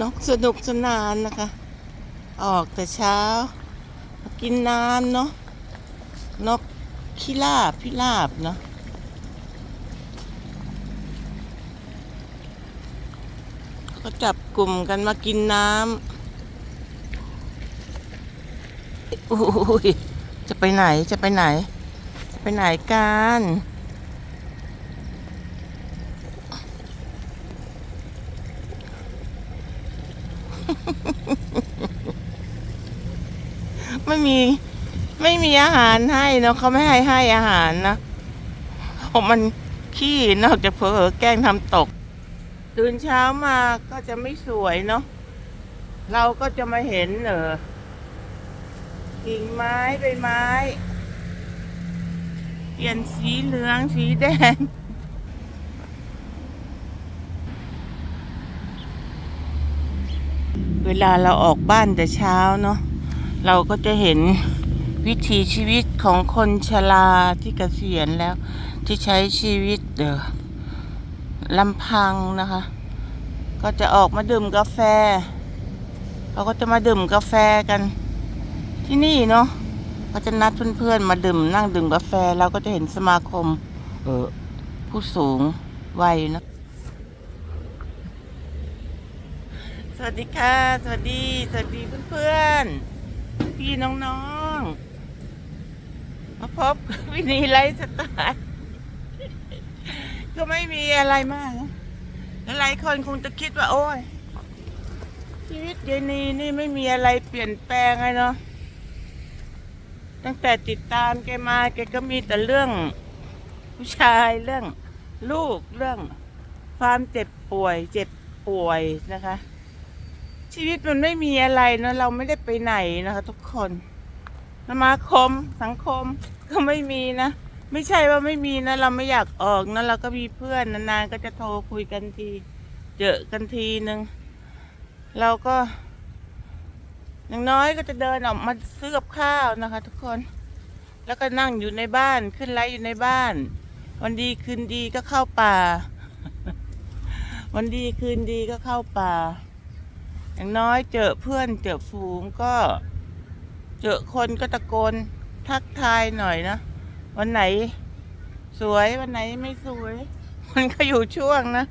นกสนุกสนานนะคะ ออกแต่เช้ามากินน้ำเนาะนกขี้ลาบพิราบเนาะก็จับกลุ่มกันมากินน้ำอุ้ยจะไปไหนจะไปไหน จะไปไหนกัน ไม่มี ไม่มีอาหารให้เนาะเขาไม่ให้ให้อาหารนะเพราะมันขี้นอกจากเผลอแกล้งทำตก ตื่นเช้ามาก็จะไม่สวยเนาะเราก็จะมาเห็นเออกิ่งไม้ใบไม้ เปลี่ยนสีเหลืองสีแดง เวลาเราออกบ้านแต่เช้าเนาะเราก็จะเห็นวิถีชีวิตของคนชราที่เกษียณแล้ว ที่ใช้ชีวิตเดอลำพังนะคะ ก็จะออกมาดื่มกาแฟเขาก็จะมาดื่มกาแฟกันที่นี่เนาะก็จะนัดเพื่อนๆมาดื่มนั่งดื่มกาแฟเราก็จะเห็นสมาคม เออผู้สูงวัยนะ สวัสดีค่ะ สวัสดี สวัสดีเพื่อนๆ พี่น้องๆ มาพบวินีไลฟ์สไตล์ก็ไม่มีอะไรมากนะหลายคนคงจะคิดว่า โอ้ย ชีวิตเยายนีนี่ไม่มีอะไรเปลี่ยนแปลงเลยเนาะ ตั้งแต่ติดตามแกมาแกก็มีแต่เรื่อง ผู้ชายเรื่อง ลูกเรื่อง ความเจ็บป่วย เจ็บป่วยนะคะ ชีวิตมันไม่มีอะไรเนอะเราไม่ได้ไปไหนนะคะ ทุกคนสมาคมสังคมก็ไม่มีนะ ไม่ใช่ว่าไม่มีนะ เราไม่อยากออกนะเราก็มีเพื่อนนานๆก็จะโทรคุยกันทีเจอกันทีหนึ่งเราก็ อย่างน้อยก็จะเดินออกมาซื้อกับข้าวนะคะ ทุกคน แล้วก็นั่งอยู่ในบ้านขึ้นไลฟ์อยู่ในบ้าน วันดีคืนดีก็เข้าป่า วันดีคืนดีก็เข้าป่า อย่างน้อยเจอเพื่อนเจอฝูงก็ เจอคนก็ตะโกนทักทายหน่อยนะ วันไหน สวยวันไหนไม่สวย มันก็อยู่ช่วงนะ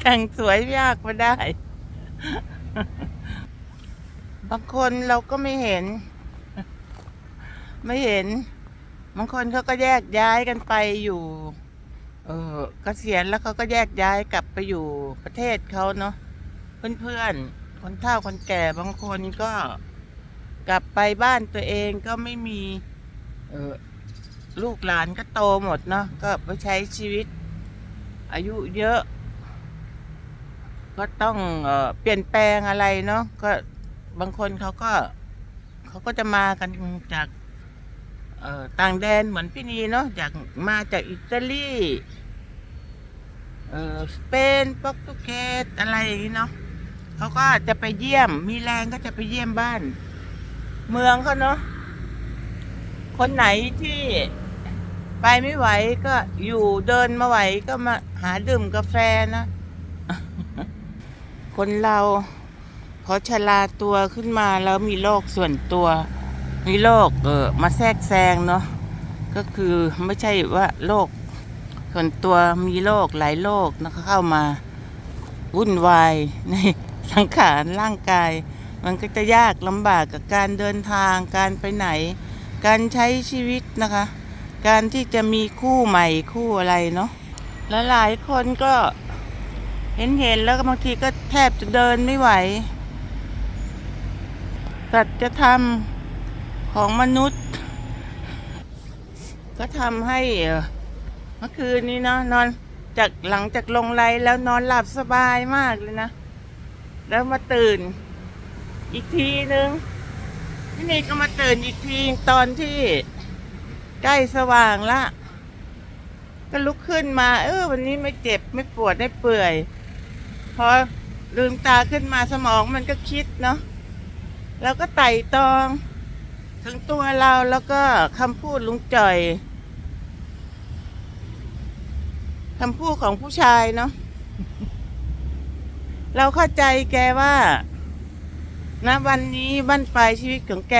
แต่งสวยยากมาได้ บางคนเราก็ไม่เห็น ไม่เห็น บางคนเขาก็แยกย้ายกันไปอยู่ เออเกษียณแล้วเขาก็แยกย้ายกลับไปอยู่ประเทศเขาเนาะเพื่อนๆ คนเฒ่าคนแก่บางคนก็กลับไปบ้านตัวเองก็ไม่มี เออลูกหลานก็โตหมดเนาะก็ไปใช้ชีวิต อายุเยอะ ก็ต้องเออเปลี่ยนแปลงอะไรเนาะก็บางคนเขาก็เขาก็จะมากันจากเออต่างแดนเหมือนพี่นีเนาะจากมาจากอิตาลีเออสเปนโปรตุเกสอะไรอย่างนี้เนาะ เขาก็จะไปเยี่ยม มีแรงก็จะไปเยี่ยมบ้าน เมืองเขาเนาะคนไหนที่ไปไม่ไหวก็อยู่เดินมาไหวก็มาหาดื่มกาแฟนะ คนเราพอชราตัวขึ้นมาแล้วมีโรคส่วนตัว มีโรคเออมาแทรกแซงเนาะก็คือไม่ใช่ว่าโรคส่วนตัวมีโรคหลายโรคนะคะเข้ามาวุ่นวายใน สังขารร่างกาย มันก็จะยากลำบากกับการเดินทางการไปไหน การใช้ชีวิตนะคะ การที่จะมีคู่ใหม่คู่อะไรเนาะและหลายคนก็เห็นเห็นแล้วก็บางทีก็แทบจะเดินไม่ไหวสัจธรรมของมนุษย์ ก็ทำให้เมื่อคืนนี้เนาะนอนจากหลังจากลงไลฟ์แล้วนอนหลับสบายมากเลยนะ แล้วมาตื่น อีกทีนึงที่นี่ก็มาตื่นอีกทีตอนที่ใกล้สว่างละ ก็ลุกขึ้นมา เออ วันนี้ไม่เจ็บไม่ปวดไม่เปื่อยพอลืมตาขึ้นมาสมองมันก็คิดเนาะแล้วก็ไต่ตอง ถึงตัวเราแล้วก็คำพูดลุงจ่อยคำพูดของผู้ชายเนาะ เราเข้าใจแกว่าณวันนี้บั้นปลายชีวิตของแก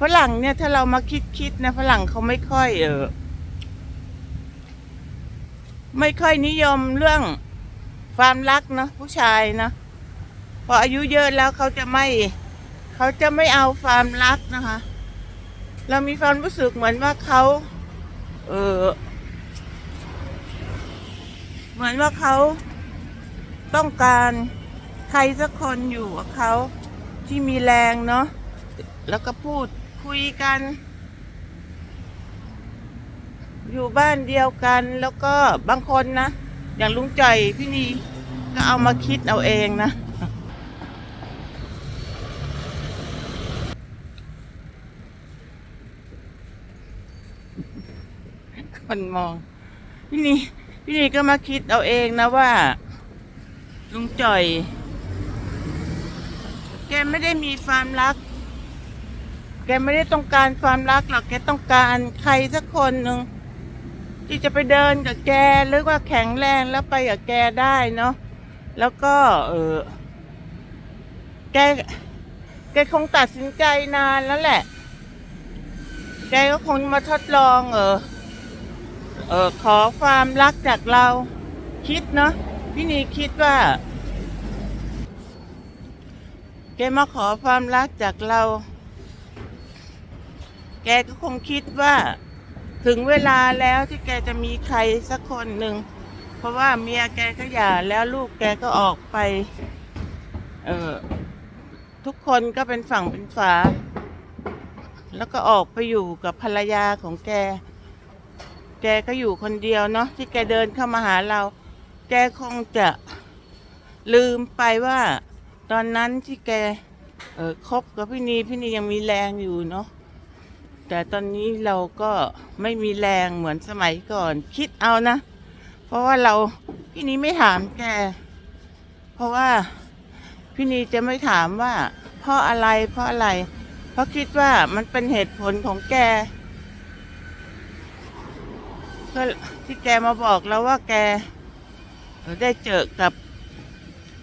ฝรั่งเนี่ยถ้าเรามาคิดคิดนะฝรั่งเขาไม่ค่อย เออไม่ค่อยนิยมเรื่องความรักเนะผู้ชายนะพออายุเยอะแล้วเขาจะไม่ เขาจะไม่เอาความรักนะคะ เรามีความรู้สึกเหมือนว่าเขาเออเหมือนว่าเขา ต้องการใครสักคนอยู่กับเขาที่มีแรงเนาะแล้วก็พูดคุยกัน อยู่บ้านเดียวกันแล้วก็บางคนนะ อย่างลุงจ่อยพี่นีก็เอามาคิดเอาเองนะคนมอง พี่นีพี่นีก็มาคิดเอาเองนะว่า ลุงจ่อย แกไม่ได้มีความรัก แกไม่ได้ต้องการความรักหรอกแกต้องการใครสักคนหนึ่งที่จะไปเดินกับแกหรือว่าแข็งแรงแล้วไปกับแกได้เนาะแล้วก็ เออแกแกคงตัดสินใจนานแล้วแหละ แกก็คงมาทดลอง เออ เออขอความรักจากเรา คิดเนาะ พี่นีคิดว่า แกมาขอความรักจากเรา แกก็คงคิดว่า ถึงเวลาแล้วที่แกจะมีใครสักคนหนึ่ง เพราะว่าเมียแกก็หย่าแล้วลูกแกก็ออกไป เออทุกคนก็เป็นฝั่งเป็นฝา แล้วก็ออกไปอยู่กับภรรยาของแก แกก็อยู่คนเดียวเนาะที่แกเดินเข้ามาหาเรา แกคงจะลืมไปว่า ตอนนั้นที่แกเออคบกับพี่นีพี่นียังมีแรงอยู่เนาะแต่ตอนนี้เราก็ไม่มีแรงเหมือนสมัยก่อน คิดเอานะ เพราะว่าเราพี่นีไม่ถามแก เพราะว่าพี่นีจะไม่ถามว่าเพราะอะไรเพราะอะไร เพราะคิดว่ามันเป็นเหตุผลของแกก็ที่แกมาบอกแล้วว่าแก เอ่อได้เจอกับ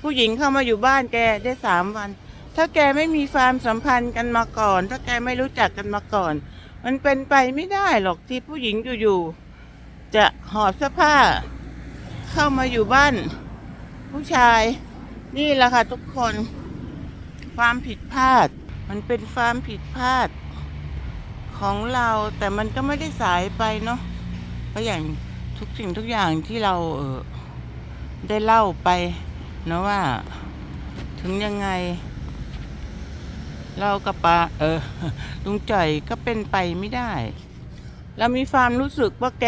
ผู้หญิงเข้ามาอยู่บ้านแกได้สามวัน ถ้าแกไม่มีความสัมพันธ์กันมาก่อน ถ้าแกไม่รู้จักกันมาก่อน มันเป็นไปไม่ได้หรอกที่ผู้หญิงอยู่ๆจะหอบเสื้อผ้า เข้ามาอยู่บ้าน ผู้ชาย นี่แหละค่ะทุกคน ความผิดพลาด มันเป็นความผิดพลาดของเราแต่มันก็ไม่ได้สายไปเนาะเพราะอย่างทุกสิ่งทุกอย่างที่เราเออ ได้เล่าไปนะว่า ถึงยังไง เรากับปาเออลุงจ่อยก็เป็นไปไม่ได้ เรามีความรู้สึกว่าแก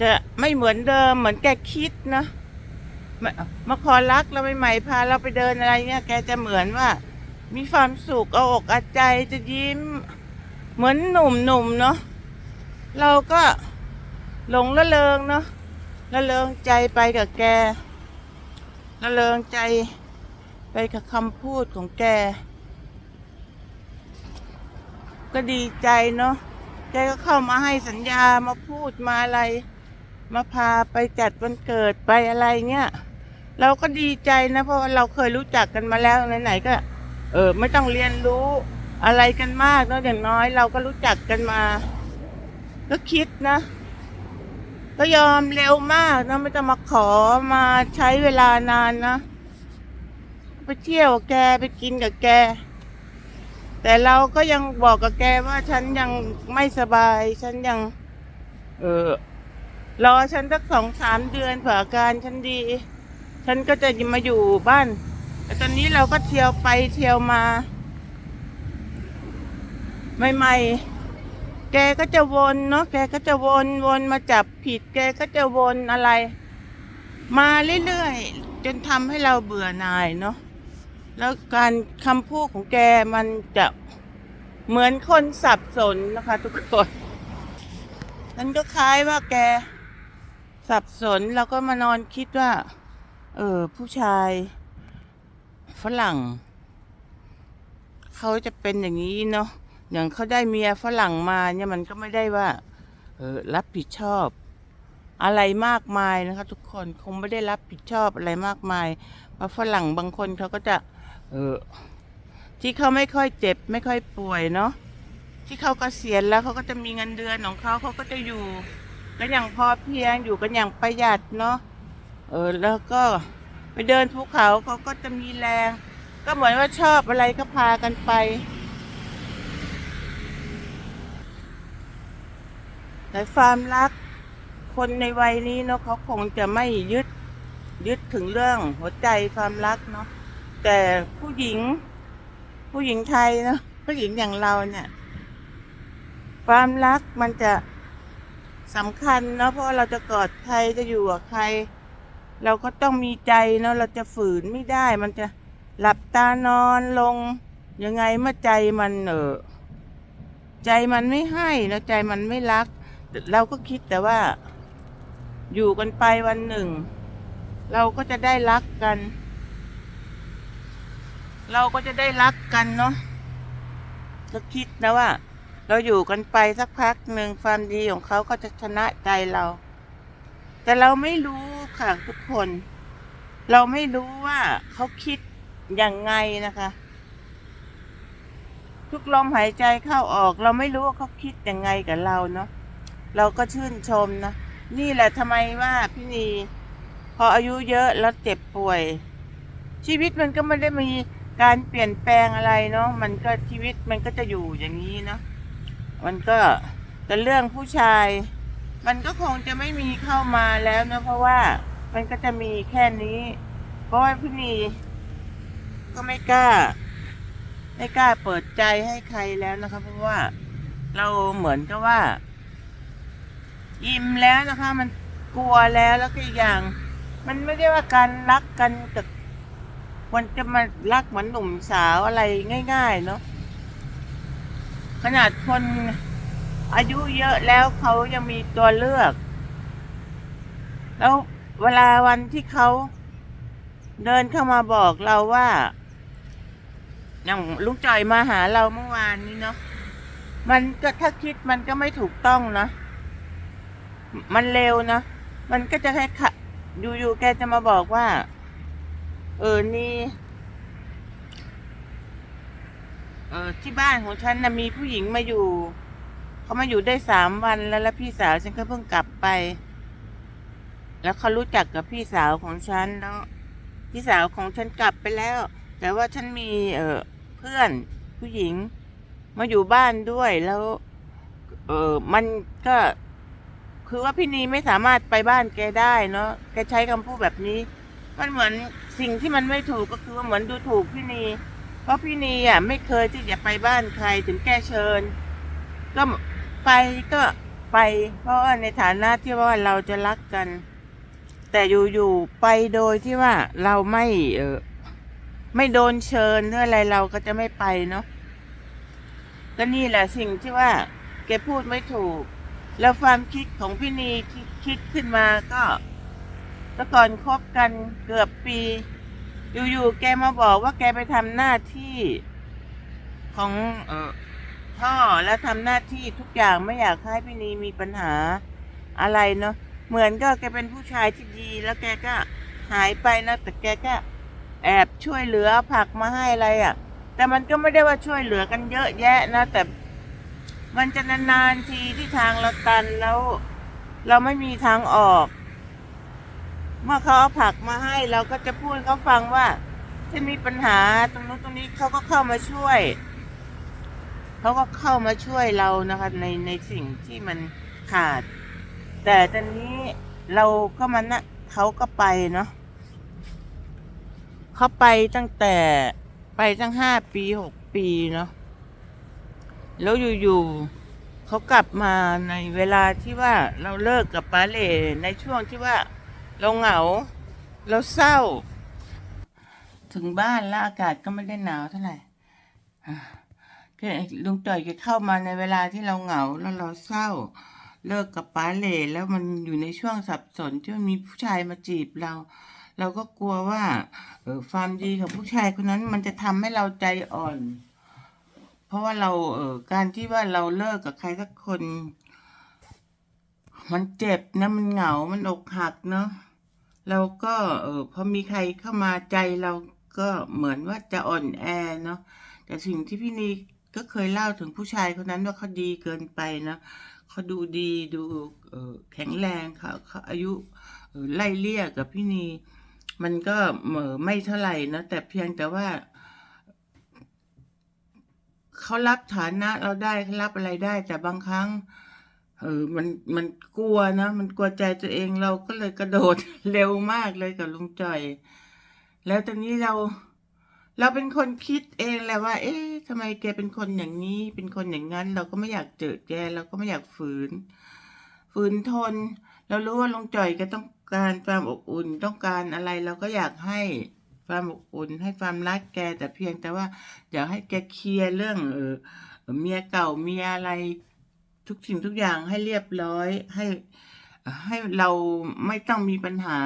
จะไม่เหมือนเดิมเหมือนแกคิดนะมามาขอรักเราใหม่ๆพาเราไปเดินอะไรเงี้ยแกจะเหมือนว่า มีความสุขเอาอกเอาใจจะยิ้ม เหมือนหนุ่มๆเนาะเราก็หลงละเริงเนาะ ละเริงใจไปกับแกละเริงใจไปกับคำพูดของแก ก็ดีใจเนาะ แกก็เข้ามาให้สัญญามาพูดมาอะไร มาพาไปจัดวันเกิดไปอะไรเงี้ยเราก็ดีใจนะเพราะเราเคยรู้จักกันมาแล้วไหนๆก็ เออ ไม่ต้องเรียนรู้อะไรกันมากเนาะอย่างน้อย เราก็รู้จักกันมา ก็คิดนะ ก็ยอมเร็วมากนะไม่ต้องมาขอมาใช้เวลานานนะ ไปเที่ยวกับแกไปกินกับแก แต่เราก็ยังบอกกับแกว่าฉันยังไม่สบาย ฉันยัง เออรอฉันสักสองสามเดือนเผื่ออาการฉันดี ฉันก็จะมาอยู่บ้าน แต่ตอนนี้เราก็เที่ยวไปเที่ยวมา ใหม่ๆ แกก็จะวนเนาะแกก็จะวนวนมาจับผิด แกก็จะวนอะไร มาเรื่อยๆจนทำให้เราเบื่อหน่ายเนาะแล้วการคำพูดของแกมันจะเหมือนคนสับสนนะคะ ทุกคนนั่นก็คล้ายว่าแกสับสนแล้วก็มานอนคิดว่า เออผู้ชาย ฝรั่ง เขาจะเป็นอย่างนี้เนาะ อย่างเขาได้เมียฝรั่งมาเนี่ยมันก็ไม่ได้ว่า เออรับผิดชอบ อะไรมากมายนะคะ ทุกคนคงไม่ได้รับผิดชอบอะไรมากมายเพราะฝรั่งบางคนเขาก็จะ เออที่เขาไม่ค่อยเจ็บ ไม่ค่อยป่วยเนาะที่เขากเกษียณแล้วเขาก็จะมีเงินเดือนของเขาเขาก็จะอยู่กันอย่างพอเพียงอยู่กันอย่างประหยัดเนาะเออแล้วก็ไปเดินภูเขาเขาก็จะมีแรง ก็เหมือนว่าชอบอะไรก็พากันไป แต่ความรักคนในวัยนี้เนาะเขาคงจะไม่ยึดยึดถึงเรื่องหัวใจความรักเนาะแต่ผู้หญิง ผู้หญิงไทยเนาะผู้หญิงอย่างเราเนี่ย ความรักมันจะสำคัญเนาะเพราะเราจะกอดใครจะอยู่กับใคร เราก็ต้องมีใจเนาะเราจะฝืนไม่ได้ มันจะหลับตานอนลง ยังไงเมื่อใจมันเออใจมันไม่ให้เนาะใจมันไม่รัก เราก็คิดแต่ว่า อยู่กันไปวันหนึ่ง เราก็จะได้รักกัน เราก็จะได้รักกันเนาะก็คิดนะว่า เราอยู่กันไปสักพักหนึ่งความดีของเขาก็จะชนะใจเรา แต่เราไม่รู้ค่ะทุกคน เราไม่รู้ว่าเขาคิดยังไงนะคะทุกลมหายใจเข้าออก เราไม่รู้ว่าเขาคิดยังไงกับเราเนาะ เราก็ชื่นชมนะ นี่แหละทำไมว่าพี่นี พออายุเยอะแล้วเจ็บป่วย ชีวิตมันก็ไม่ได้มีการเปลี่ยนแปลงอะไรเนาะมันก็ชีวิตมันก็จะอยู่อย่างนี้เนาะมันก็แต่เรื่องผู้ชาย มันก็คงจะไม่มีเข้ามาแล้วนะเพราะว่ามันก็จะมีแค่นี้ เพราะว่าพี่นีก็ไม่กล้า ไม่กล้าเปิดใจให้ใครแล้วนะคะเพราะว่าเราเหมือนกับว่า อิ่มแล้วนะคะ มันกลัวแล้วแล้วก็อีกอย่าง มันไม่ได้ว่าการรักกันแต่มันจะมารักเหมือนหนุ่มสาวอะไรง่าย ๆ เนาะขนาดคนอายุเยอะแล้วเขายังมีตัวเลือก แล้วเวลาวันที่เขาเดินเข้ามาบอกเราว่า อย่างลุงจ่อยมาหาเราเมื่อวานนี้เนาะมันก็ถ้าคิดมันก็ไม่ถูกต้องเนาะ มันเร็วนะ มันก็จะแค่ขะอยู่ๆแกจะมาบอกว่า เออนี่เออที่บ้านของฉันนะมีผู้หญิงมาอยู่เขามาอยู่ได้สามวันแล้วแล้วพี่สาวฉันก็เพิ่งกลับไป แล้วเขารู้จักกับพี่สาวของฉันแล้วพี่สาวของฉันกลับไปแล้ว แต่ว่าฉันมีเออเพื่อนผู้หญิงมาอยู่บ้านด้วยแล้ว เออมันก็ คือว่าพี่นีไม่สามารถไปบ้านแกได้เนาะแกใช้คำพูดแบบนี้ มันเหมือนสิ่งที่มันไม่ถูกก็คือว่าเหมือนดูถูกพี่นี เพราะพี่นีอะไม่เคยที่จะไปบ้านใครถึงแกเชิญ ก็ไปก็ไป เพราะว่าในฐานะที่ว่าเราจะรักกัน แต่อยู่ๆไปโดยที่ว่าเราไม่เออไม่โดนเชิญหรืออะไรเราก็จะไม่ไปเนาะก็นี่แหละสิ่งที่ว่าแกพูดไม่ถูก แล้วความคิดของพี่นีที่คิดขึ้นมาก็แต่ก่อนคบกันเกือบปี อยู่ๆแกมาบอกว่าแกไปทำหน้าที่ของเออพ่อแล้วทำหน้าที่ทุกอย่างไม่อยากให้พี่นีมีปัญหาอะไรเนาะเหมือนก็แกเป็นผู้ชายที่ดีแล้วแกก็หายไปนะแต่แกก็แอบช่วยเหลือผักมาให้อะไรอะ่ะ แต่มันก็ไม่ได้ว่าช่วยเหลือกันเยอะแยะนะ แต่ มันจะนานๆทีที่ทางเราตันแล้ว เราไม่มีทางออก เมื่อเขาเอาผักมาให้เราก็จะพูดเขาฟังว่าถ้ามีปัญหาตรงนู้นตรงนี้เขาก็เข้ามาช่วย เขาก็เข้ามาช่วยเรานะคะ ในในสิ่งที่มันขาด แต่ตอนนี้เราก็มันนะเขาก็ไปเนาะเขาไปตั้งแต่ไปตั้งห้าปีหกปีเนาะ แล้วอยู่ๆเขากลับมาในเวลาที่ว่าเราเลิกกับป้าเล่ในช่วงที่ว่าเราเหงา เราเศร้า ถึงบ้านแล้วอากาศก็ไม่ได้หนาวเท่าไหร่ลุงจ่อยแกเข้ามาในเวลาที่เราเหงาแล้วเราเศร้า เลิกกับป้าเล่แล้วมันอยู่ในช่วงสับสนที่มันมีผู้ชายมาจีบเรา เราก็กลัวว่าเออความดีของผู้ชายคนนั้นมันจะทำให้เราใจอ่อน เพราะว่าเราเออการที่ว่าเราเลิกกับใครสักคน มันเจ็บนะมันเหงา มันอกหักเนาะเราก็เออพอมีใครเข้ามาใจเราก็เหมือนว่าจะอ่อนแอเนาะแต่สิ่งที่พี่นีก็เคยเล่าถึงผู้ชายคนนั้นว่าเขาดีเกินไปนะเขาดูดีดูเออแข็งแรงเขาเขาอายุเออไล่เลี่ยกับพี่นีมันก็เหมอไม่เท่าไหร่นะแต่เพียงแต่ว่า เขารับฐานะเราได้เขารับอะไรได้ แต่บางครั้ง เออมันมันกลัวนะ มันกลัวใจตัวเองเราก็เลยกระโดดเร็วมากเลยกับลุงจ่อย แล้วตอนนี้เรา เราเป็นคนคิดเองแหละว่า เอ๊ะทำไมแกเป็นคนอย่างนี้ เป็นคนอย่างนั้น เราก็ไม่อยากเจอแกเราก็ไม่อยากฝืน ฝืนทน เรารู้ว่าลุงจ่อยแกต้องการความอบอุ่นต้องการอะไรเราก็อยากให้ ความอบอุ่นให้ความรักแกแต่เพียงแต่ว่าอยากให้แกเคลียร์เรื่องเออเมียเก่าเมียอะไรทุกสิ่งทุกอย่างให้เรียบร้อยให้ให้เราไม่ต้องมีปัญหา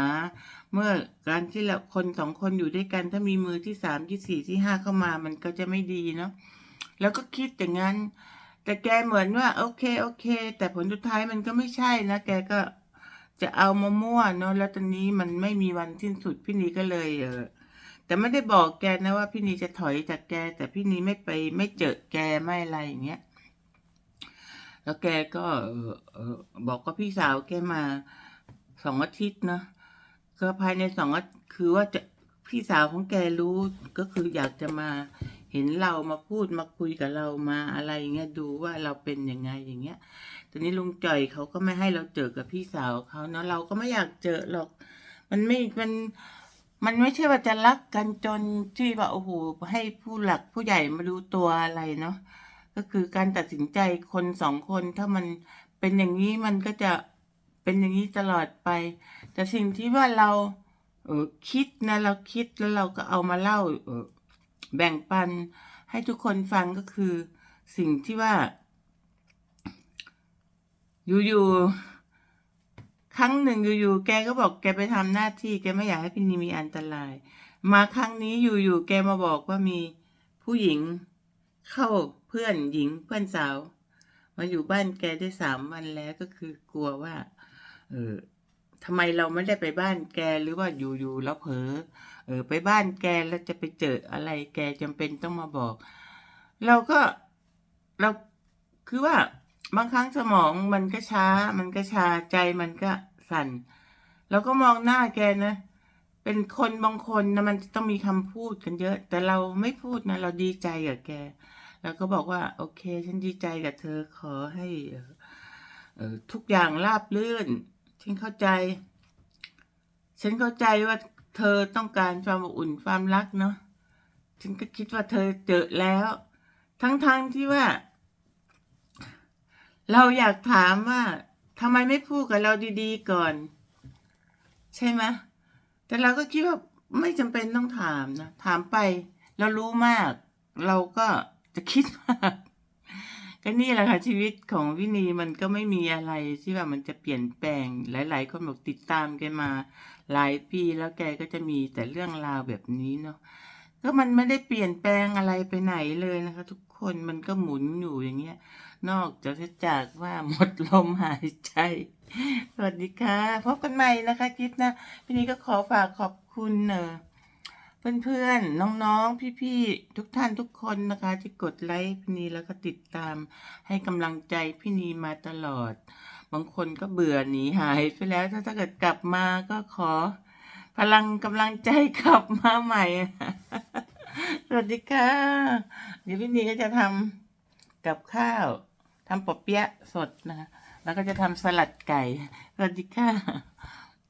เมื่อการที่เราคนสองคนอยู่ด้วยกัน ถ้ามีมือที่สามที่สี่ที่ห้าเข้ามา มันก็จะไม่ดีเนาะแล้วก็คิดอย่างนั้น แต่แกเหมือนว่า โอเคโอเค แต่ผลสุดท้ายมันก็ไม่ใช่นะแกก็จะเอามามั่วเนาะแล้วตอนนี้มันไม่มีวันสิ้นสุดพี่นีก็เลยเออ แต่ไม่ได้บอกแกนะว่าพี่นีจะถอยจากแก แต่พี่นีไม่ไปไม่เจอแกไม่อะไรอย่างเงี้ยแล้วแกก็บอกว่าพี่สาวแกมาสองอาทิตย์นะก็ภายในสองอาทิตย์คือว่าจะพี่สาวของแกรู้ก็คืออยากจะมาเห็นเรามาพูดมาคุยกับเรามาอะไรอย่างเงี้ยดูว่าเราเป็นยังไงอย่างเงี้ยตอนนี้ลุงจ่อยเขาก็ไม่ให้เราเจอกับพี่สาวเขาเนาะเราก็ไม่อยากเจอหรอก มันไม่มัน มันไม่ใช่ว่าจะรักกันจนที่ว่าโอ้โหให้ผู้หลักผู้ใหญ่มาดูตัวอะไรเนาะก็คือการตัดสินใจคนสองคนถ้ามันเป็นอย่างนี้มันก็จะเป็นอย่างนี้ตลอดไป แต่สิ่งที่ว่าเราเออคิดนะเราคิดแล้วเราก็เอามาเล่าเออแบ่งปันให้ทุกคนฟังก็คือ สิ่งที่ว่าอยู่ๆ ครั้งหนึ่งอยู่ๆแกก็บอกแกไปทำหน้าที่แกไม่อยากให้พี่นีมีอันตราย มาครั้งนี้อยู่ๆแกมาบอกว่ามีผู้หญิง เข้าเพื่อนหญิงเพื่อนสาว มาอยู่บ้านแกได้สามวันแล้วก็คือกลัวว่า เออทำไมเราไม่ได้ไปบ้านแกหรือว่าอยู่ๆแล้วเผลอเออ ไปบ้านแกแล้วจะไปเจออะไร แกจำเป็นต้องมาบอก เราก็เราคือว่า บางครั้งสมองมันก็ช้า มันก็ชาใจมันก็สั่นเราก็มองหน้าแกนะ เป็นคนบางคนนะมันต้องมีคำพูดกันเยอะ แต่เราไม่พูดนะ เราดีใจกับแก แล้วก็บอกว่า โอเค ฉันดีใจกับเธอขอให้เออทุกอย่างราบรื่น ฉันเข้าใจ ฉันเข้าใจว่าเธอต้องการความอบอุ่นความรักเนาะ ฉันก็คิดว่าเธอเจอแล้ว ทั้งๆทที่ว่า เราอยากถามว่าทำไมไม่พูดกับเราดีๆก่อน ใช่ไหมแต่เราก็คิดว่าไม่จำเป็นต้องถามนะ ถามไปเรารู้มาก เราก็จะคิดมากก็นี่แหละค่ะชีวิตของวินีมันก็ไม่มีอะไรที่ว่ามันจะเปลี่ยนแปลง หลาย ๆ คนบอกติดตามแกมา หลายปีแล้วแกก็จะมีแต่เรื่องราวแบบนี้เนาะก็มันไม่ได้เปลี่ยนแปลงอะไรไปไหนเลยนะคะ ทุกคนมันก็หมุนอยู่อย่างเงี้ย นอกจากจากว่าหมดลมหายใจ สวัสดีค่ะ พบกันใหม่นะคะคลิปนะพี่นี้ก็ขอฝากขอบคุณเนอะเพื่อนๆ น้องๆ พี่ๆ ทุกท่านทุกคนนะคะ ที่กดไลค์พี่นีแล้วก็ติดตาม ให้กำลังใจพี่นีมาตลอด บางคนก็เบื่อหนีหายไปแล้ว ถ้าถ้าเกิดกลับมาก็ขอ พลังกำลังใจกลับมาใหม่ สวัสดีค่ะ เดี๋ยวพี่นีก็จะทำ กับข้าวทำปอเปี๊ยะสดนะคะแล้วก็จะทำสลัดไก่สวัสดีค่ะ